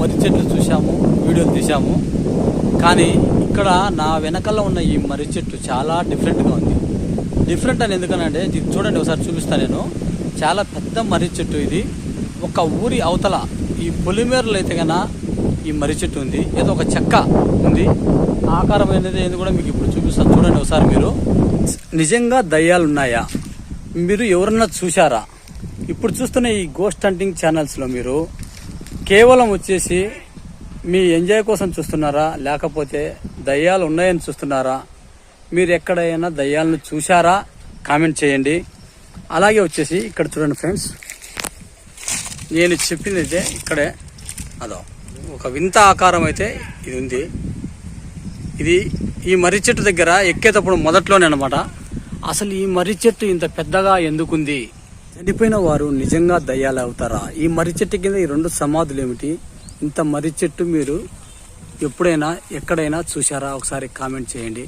మర్రి చెట్లు చూసాము వీడియోలు తీసాము కానీ ఇక్కడ నా వెనకాల ఉన్న ఈ మర్రి చెట్టు చాలా డిఫరెంట్గా ఉంది. డిఫరెంట్ అని ఎందుకనంటే ఇది చూడండి ఒకసారి చూపిస్తాను నేను. చాలా పెద్ద మర్రి చెట్టు ఇది. ఒక ఊరి అవతల ఈ పొలిమేరలో అయితే కన్నా ఈ మర్రి చెట్టు ఉంది. ఏదో ఒక చెక్క ఉంది. ఆకారమైనది ఏంది కూడా మీకు ఇప్పుడు చూపిస్తాను. చూడండి ఒకసారి మీరు. నిజంగా దయ్యాలు ఉన్నాయా? మీరు ఎవరన్నా చూశారా? ఇప్పుడు చూస్తున్న ఈ గోస్ట్ హంటింగ్ ఛానల్స్లో మీరు కేవలం వచ్చేసి మీ ఎంజాయ్ కోసం చూస్తున్నారా? లేకపోతే దయ్యాలు ఉన్నాయని చూస్తున్నారా? మీరు ఎక్కడైనా దయ్యాలను చూశారా? కామెంట్ చేయండి. అలాగే వచ్చేసి ఇక్కడ చూడండి ఫ్రెండ్స్. నేను చెప్పింది అయితే ఇక్కడే. అదో ఒక వింత ఆకారం అయితే ఇది ఉంది. ఇది ఈ మర్రి చెట్టు దగ్గర ఎక్కేటప్పుడు మొదట్లోనే అనమాట అసలు ఈ మర్రి చెట్టు ఇంత పెద్దగా ఎందుకుంది? చనిపోయిన వారు నిజంగా దయ్యాలు అవుతారా? ఈ మర్రి చెట్టు కింద ఈ రెండు సమాధులు ఏమిటి? ఇంత మర్రి చెట్టు మీరు ఎప్పుడైనా ఎక్కడైనా చూసారా ఒకసారి కామెంట్ చేయండి.